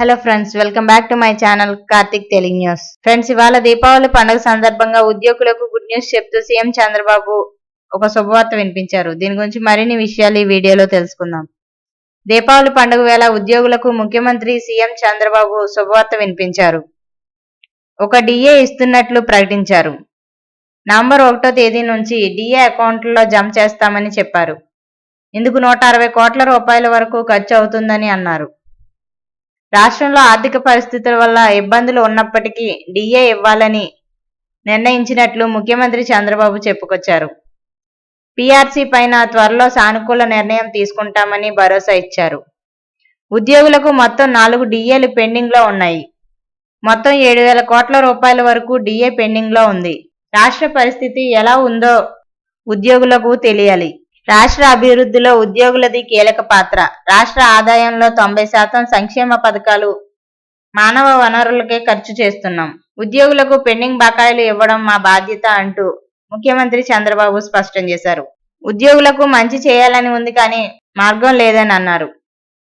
Hello friends welcome back to my channel Karthik Telugu news friends ఇవాళ దీపావళి పండుగ సందర్భంగా ఉద్యోగులకు గుడ్ న్యూస్ చెప్తూ సీఎం చంద్రబాబు ఒక శుభవార్త వినిపించారు. దీని గురించి మరిన్ని విషయాలు ఈ వీడియోలో తెలుసుకుందాం. దీపావళి పండుగ వేళ ఉద్యోగులకు ముఖ్యమంత్రి సీఎం చంద్రబాబు శుభవార్త వినిపించారు. ఒక డిఏ ఇస్తున్నట్లు ప్రకటించారు. నవంబర్ ఒకటో తేదీ నుంచి డిఏ అకౌంట్లో జమ చేస్తామని చెప్పారు. ఇందుకు నూట అరవై కోట్ల రూపాయల వరకు ఖర్చు అవుతుందని అన్నారు. రాష్ట్రంలో ఆర్థిక పరిస్థితుల వల్ల ఇబ్బందులు ఉన్నప్పటికీ డిఏ ఇవ్వాలని నిర్ణయించినట్లు ముఖ్యమంత్రి చంద్రబాబు చెప్పుకొచ్చారు. పీఆర్సీ పైన త్వరలో సానుకూల నిర్ణయం తీసుకుంటామని భరోసా ఇచ్చారు. ఉద్యోగులకు మొత్తం నాలుగు డిఏలు పెండింగ్లో ఉన్నాయి. మొత్తం ఏడు వేల కోట్ల రూపాయల వరకు డిఏ పెండింగ్లో ఉంది. రాష్ట్ర పరిస్థితి ఎలా ఉందో ఉద్యోగులకు తెలియాలి. రాష్ట్ర అభివృద్ధిలో ఉద్యోగులది కీలక పాత్ర. రాష్ట్ర ఆదాయంలో తొంభై శాతం సంక్షేమ పథకాలు మానవ వనరులకే ఖర్చు చేస్తున్నాం. ఉద్యోగులకు పెండింగ్ బకాయిలు ఇవ్వడం మా బాధ్యత అంటూ ముఖ్యమంత్రి చంద్రబాబు స్పష్టం చేశారు. ఉద్యోగులకు మంచి చేయాలని ఉంది కానీ మార్గం లేదని అన్నారు.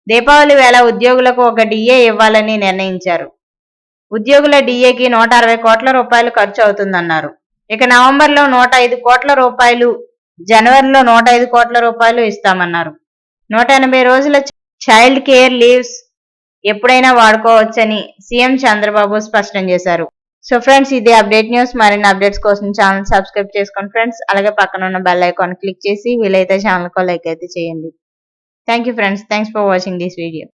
దీపావళి వేళ ఉద్యోగులకు ఒక డిఏ ఇవ్వాలని నిర్ణయించారు. ఉద్యోగుల డిఏకి నూట అరవై కోట్ల రూపాయలు ఖర్చు అవుతుందన్నారు. ఇక నవంబర్లో నూట ఐదు కోట్ల రూపాయలు జనవరిలో నూట ఐదు కోట్ల రూపాయలు ఇస్తామన్నారు. నూట ఎనభై రోజుల చైల్డ్ కేర్ లీవ్స్ ఎప్పుడైనా వాడుకోవచ్చని సీఎం చంద్రబాబు స్పష్టం చేశారు. సో ఫ్రెండ్స్ ఇది అప్డేట్ న్యూస్. మరిన్ని అప్డేట్స్ కోసం ఛానల్ సబ్స్క్రైబ్ చేసుకోండి ఫ్రెండ్స్. అలాగే పక్కన ఉన్న బెల్ ఐకాన్ క్లిక్ చేసి వీలైతే ఛానల్ లైక్ అయితే చేయండి. Thank you friends. Thanks for watching this video.